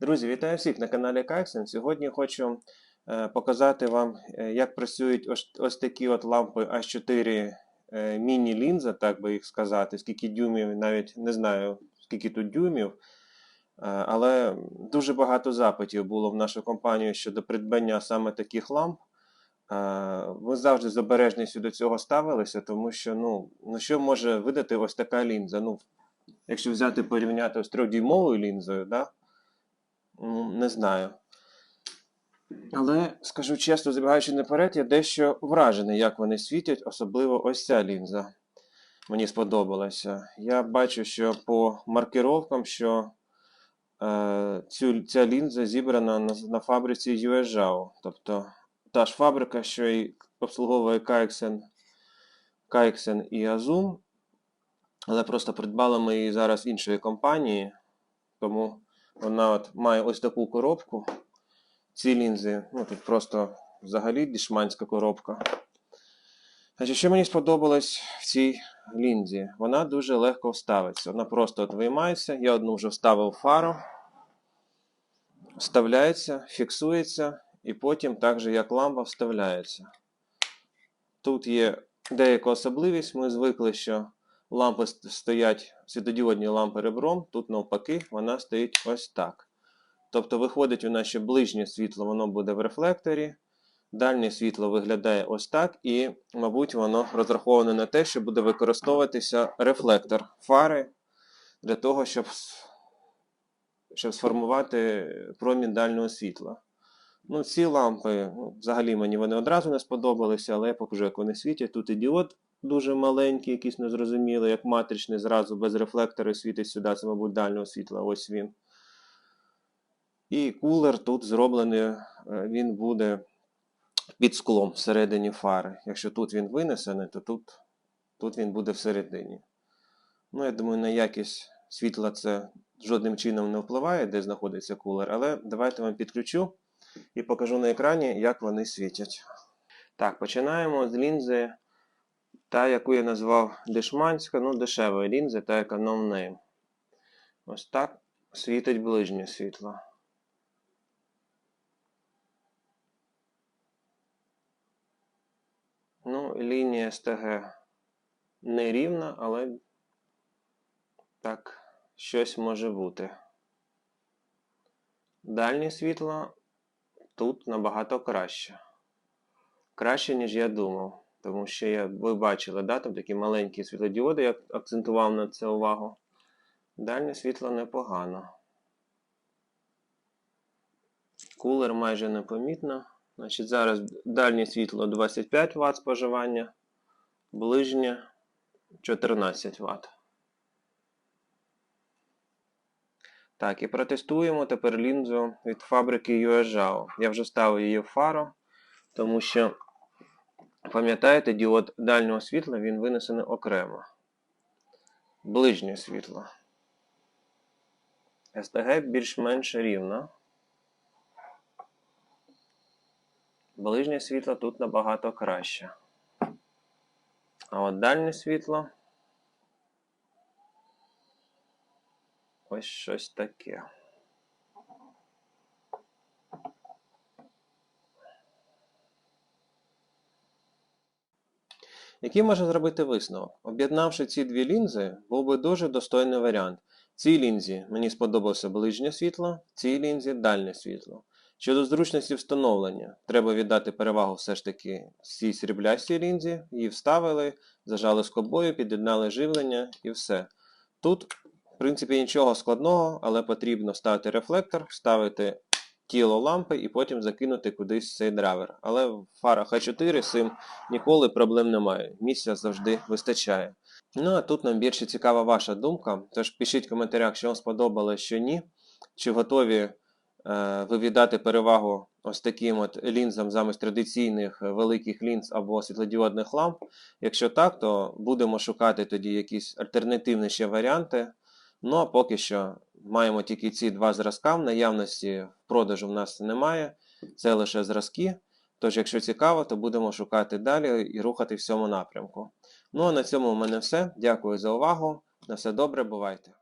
Друзі, вітаю всіх на каналі Кайксен. Сьогодні хочу е, показати вам, е, як працюють ось, ось такі от лампи H4 е, міні-лінза, так би їх сказати. Скільки дюймів, навіть не знаю, скільки тут дюймів. Але дуже багато запитів було в нашу компанію щодо придбання саме таких ламп. Ми завжди з обережністю до цього ставилися, тому що ну, ну що може видати ось така лінза? Ну, якщо взяти порівняти з трьохдюймовою лінзою, да? Ну, не знаю. Але скажу чесно, забігаючи наперед, я дещо вражений, як вони світять, особливо ось ця лінза. Мені сподобалася. Я бачу, що по маркировкам, що е, цю, ця лінза зібрана на, на фабриці USJAO. Тобто та ж фабрика, що і обслуговує Кайксен, Кайксен і Azum. Але просто придбали ми її зараз іншої компанії. Тому вона от має ось таку коробку. Ці лінзи, ну тут просто взагалі дішманська коробка. Значить, що мені сподобалось в цій лінзі? Вона дуже легко вставиться. Вона просто от виймається. Я одну вже вставив фару. Вставляється, фіксується, і потім, так же як лампа, вставляється. Тут є деяка особливість. Ми звикли, що лампи стоять, світодіодні лампи ребром, тут навпаки, вона стоїть ось так. Тобто виходить у нас, що ближнє світло воно буде в рефлекторі, дальнє світло виглядає ось так, і, мабуть, воно розраховане на те, що буде використовуватися рефлектор фари для того, щоб, щоб сформувати промінь дальнього світла. Ну, ці лампи, ну, взагалі мені вони одразу не сподобалися, але я покажу, як вони світять. Тут і діод дуже маленький, якийсь незрозумілий, як матричний, зразу без рефлектора світить сюди, це, мабуть, дальнього світла, ось він. І кулер тут зроблений, е, він буде під склом всередині фари. Якщо тут він винесений, то тут, тут він буде всередині. Ну, я думаю, на якість світла це жодним чином не впливає, де знаходиться кулер, але давайте вам підключу і покажу на екрані, як вони світять. Так, починаємо з лінзи, та, яку я назвав дешманська, ну, дешевої лінзи та економної. Ось так світить ближнє світло. Ну, лінія СТГ не рівна, але так, щось може бути. Дальнє світло тут набагато краще. Краще, ніж я думав. Тому що я, ви бачили, да, там такі маленькі світлодіоди, я акцентував на це увагу. Дальнє світло непогано. Кулер майже непомітно. Значить, зараз дальнє світло 25 Вт споживання, ближнє 14 Вт. Так, і протестуємо тепер лінзу від фабрики USJAO. Я вже ставив її в фару, тому що, пам'ятаєте, діод дальнього світла він винесений окремо. Ближнє світло. СТГ більш-менш рівно. Ближнє світло тут набагато краще. А от дальнє світло ось щось таке. Який можна зробити висновок? Об'єднавши ці дві лінзи, був би дуже достойний варіант. Цій лінзі мені сподобалося ближнє світло, цій лінзі дальнє світло. Щодо зручності встановлення, треба віддати перевагу все ж таки цій сріблястій лінзі, її вставили, зажали скобою, під'єднали живлення і все. Тут, в принципі, нічого складного, але потрібно ставити рефлектор, вставити тіло лампи і потім закинути кудись цей драйвер. Але в фарах А4 з цим ніколи проблем немає. Місця завжди вистачає. Ну а тут нам більше цікава ваша думка. Тож пишіть в коментарях, що вам сподобалось, що ні. Чи готові е, ви віддати перевагу ось таким от лінзам замість традиційних великих лінз або світлодіодних ламп. Якщо так, то будемо шукати тоді якісь альтернативні ще варіанти. Ну а поки що маємо тільки ці два зразка. В наявності в продажу в нас немає. Це лише зразки. Тож, якщо цікаво, то будемо шукати далі і рухати в цьому напрямку. Ну а на цьому в мене все. Дякую за увагу. На все добре, бувайте.